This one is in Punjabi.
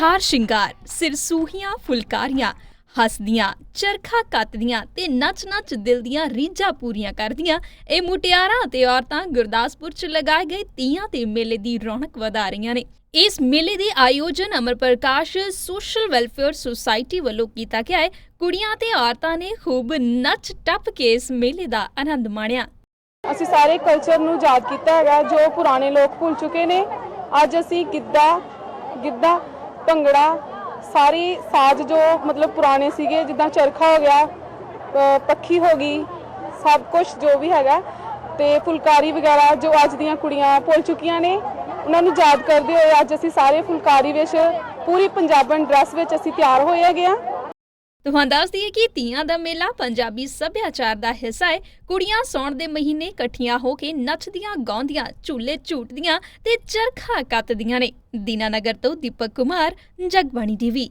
ਹਾਰ ਸ਼ਿੰਗਾਰ ਸਿਰਸੂਹੀਆਂ ਫੁਲਕਾਰੀਆਂ, ਹੱਸਦੀਆਂ, ਚਰਖਾ ਕੱਤਦੀਆਂ ਤੇ ਨੱਚ-ਨੱਚ ਦਿਲ ਦੀਆਂ ਰੀਝਾਂ ਪੂਰੀਆਂ ਕਰਦੀਆਂ, ਇਹ ਮੁਟਿਆਰਾਂ ਤੇ ਔਰਤਾਂ ਗੁਰਦਾਸਪੁਰ 'ਚ ਲਗਾਏ ਗਏ ਤੀਆਂ ਤੇ ਮੇਲੇ ਦੀ ਰੌਣਕ ਵਧਾ ਰਹੀਆਂ ਨੇ। ਇਸ ਮੇਲੇ ਦੇ ਆਯੋਜਨ Amar Prakash social welfare society ਵੱਲੋਂ ਕੀਤਾ ਗਿਆ ਹੈ। ਕੁੜੀਆਂ ਤੇ ਔਰਤਾਂ ਨੇ ਖੂਬ ਨੱਚ ਟੱਪ ਕੇ ਇਸ ਮੇਲੇ ਦਾ ਆਨੰਦ ਮਾਣਿਆ। ਅਸੀਂ ਸਾਰੇ ਕਲਚਰ ਨੂੰ ਯਾਦ ਕੀਤਾ ਹੈਗਾ, ਜੋ ਪੁਰਾਣੇ ਲੋਕ ਭੁੱਲ ਚੁੱਕੇ ਨੇ। ਅੱਜ ਅਸੀਂ ਗਿੱਧਾ ਗਿੱਧਾ, ਭੰਗੜਾ, ਸਾਰੀ ਸਾਜ਼ ਜੋ ਮਤਲਬ ਪੁਰਾਣੇ ਸੀਗੇ, ਜਿੱਦਾਂ ਚਰਖਾ ਹੋ ਗਿਆ ਪੱਖੀ ਹੋ ਗਈ, ਸਭ ਕੁਝ ਜੋ ਵੀ ਹੈਗਾ, ਤੇ ਫੁਲਕਾਰੀ ਵਗੈਰਾ ਜੋ ਅੱਜ ਦੀਆਂ ਕੁੜੀਆਂ ਭੁੱਲ ਚੁੱਕੀਆਂ ਨੇ, ਉਹਨਾਂ ਨੂੰ ਯਾਦ ਕਰਦੇ ਹੋਏ ਅੱਜ ਅਸੀਂ ਸਾਰੇ ਫੁਲਕਾਰੀ ਵਿੱਚ ਪੂਰੀ ਪੰਜਾਬਣ ਡਰੈਸ ਵਿੱਚ ਅਸੀਂ ਤਿਆਰ ਹੋਏ ਹੈਗੇ ਆ ਤੁਹਾਨੂੰ ਦੱਸ ਦਈਏ ਕਿ ਤੀਆਂ ਦਾ ਮੇਲਾ ਪੰਜਾਬੀ ਸੱਭਿਆਚਾਰ ਦਾ ਹਿੱਸਾ ਹੈ ਕੁੜੀਆਂ ਸੌਣ ਦੇ ਮਹੀਨੇ ਇਕੱਠੀਆਂ ਹੋ ਕੇ ਨੱਚਦੀਆਂ, ਗਾਉਂਦੀਆਂ, ਝੂਲੇ ਝੂਟਦੀਆਂ ਤੇ ਚਰਖਾ ਕੱਤਦੀਆਂ ਨੇ। ਦੀਨਾਨਗਰ ਤੋਂ ਦੀਪਕ ਕੁਮਾਰ, ਜਗਬਾਣੀ ਟੀਵੀ।